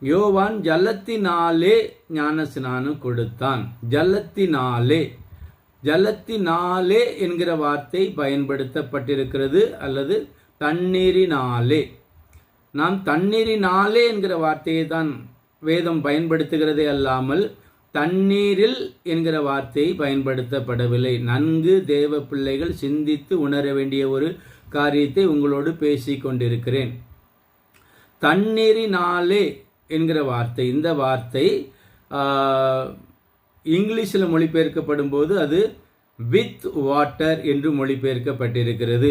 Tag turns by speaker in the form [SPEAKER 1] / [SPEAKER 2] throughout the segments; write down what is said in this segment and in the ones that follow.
[SPEAKER 1] யோவான் ஜலத்தினாலே ஞானஸ்நானம் கொடுத்தான். ஜலத்தினாலே. ஜலத்தினாலே என்கிற வார்த்தை பயன்படுத்தப்பட்டிருக்கிறது அல்லது தண்ணீரினாலே. நாம் தண்ணீரினாலே என்கிற வார்த்தையை தான் வேதம் பயன்படுத்துகிறதே அல்லாமல் தண்ணீரில் என்கிற வார்த்தை பயன்படுத்தப்படவில்லை. நன்கு தேவ பிள்ளைகள் சிந்தித்து உணர வேண்டிய ஒரு காரியத்தை உங்களோடு பேசிக் கொண்டிருக்கிறேன் தண்ணீரினாலே என்கிற வார்த்தை. இந்த வார்த்தை இங்கிலீஷில் மொழிபெயர்க்கப்படும் போது அது வித் வாட்டர் என்று மொழிபெயர்க்கப்பட்டிருக்கிறது.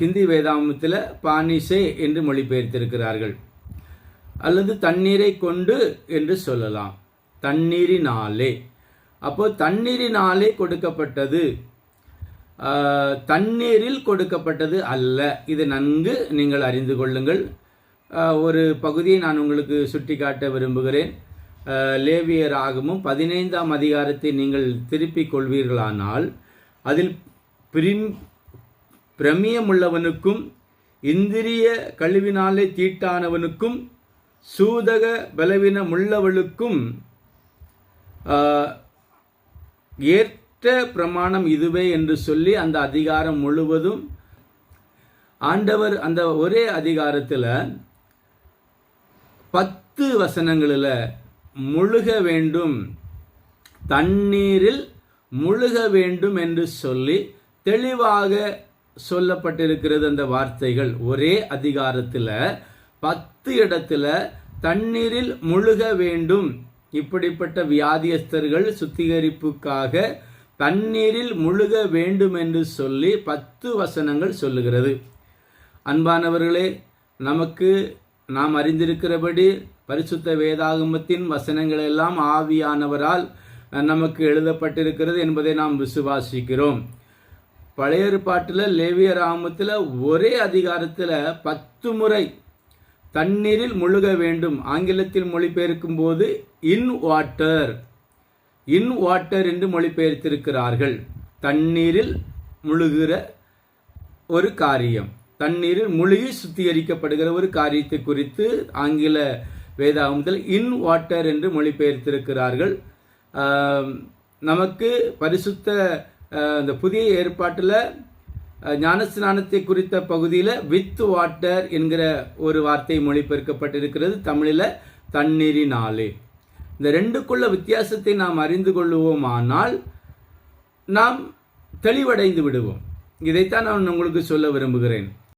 [SPEAKER 1] ஹிந்தி வேதாமத்தில் பானிசே என்று மொழிபெயர்த்திருக்கிறார்கள். அல்லது தண்ணீரை கொண்டு என்று சொல்லலாம். தண்ணீரினாலே. அப்போ தண்ணீரினாலே கொடுக்கப்பட்டது. தண்ணீரில் கொடுக்கப்பட்டது அல்ல. இது நன்கு நீங்கள் அறிந்து கொள்ளுங்கள். ஒரு பகுதியை நான் உங்களுக்கு சுட்டிக்காட்ட விரும்புகிறேன். லேவியர் ஆகமும் பதினைந்தாம் அதிகாரத்தை நீங்கள் திருப்பிக் கொள்வீர்களானால் அதில் பிரிம் பிரமியமுள்ளவனுக்கும் இந்திரிய கழிவினாலே தீட்டானவனுக்கும் சூதக பலவீனமுள்ளவளுக்கும் ஏற்ற பிரமாணம் இதுவே என்று சொல்லி அந்த அதிகாரம் முழுவதும் ஆண்டவர் அந்த ஒரே அதிகாரத்தில் பத்து வசனங்களில் முழுக வேண்டும். தண்ணீரில் முழுக வேண்டும் என்று சொல்லி தெளிவாக சொல்லப்பட்டிருக்கிறது அந்த வார்த்தைகள். ஒரே அதிகாரத்தில் பத்து இடத்துல தண்ணீரில் முழுக வேண்டும். இப்படிப்பட்ட வியாதியஸ்தர்கள் சுத்திகரிப்புக்காக தண்ணீரில் முழுக வேண்டும் என்று சொல்லி பத்து வசனங்கள் சொல்லுகிறது. அன்பானவர்களே நமக்கு நாம் அறிந்திருக்கிறபடி பரிசுத்த வேதாகமத்தின் வசனங்கள் எல்லாம் ஆவியானவரால் நமக்கு எழுதப்பட்டிருக்கிறது என்பதை நாம் விசுவாசிக்கிறோம். பழைய ஏற்பாட்டில் லேவிய ராமத்தில் ஒரே அதிகாரத்தில் பத்து முறை தண்ணீரில் முழுக வேண்டும். ஆங்கிலத்தில் மொழிபெயர்க்கும் போது இன் வாட்டர் இன் வாட்டர் என்று மொழிபெயர்த்திருக்கிறார்கள். தண்ணீரில் முழுகிற ஒரு காரியம். தண்ணீரில் மூழ்கி சுத்திகரிக்கப்படுகிற ஒரு காரியத்தை குறித்து ஆங்கில வேதாகமத்தில் இன் வாட்டர் என்று மொழிபெயர்த்திருக்கிறார்கள். நமக்கு பரிசுத்த இந்த புதிய ஏற்பாட்டில் ஞானஸ்நானத்தை குறித்த பகுதியில் வித் வாட்டர் என்கிற ஒரு வார்த்தை மொழிபெயர்க்கப்பட்டிருக்கிறது தமிழில் தண்ணீரினாலே. இந்த ரெண்டுக்குள்ள வித்தியாசத்தை நாம் அறிந்து கொள்ளுவோமானால் நாம் தெளிவடைந்து விடுவோம். இதைத்தான் நான் உங்களுக்கு சொல்ல விரும்புகிறேன்.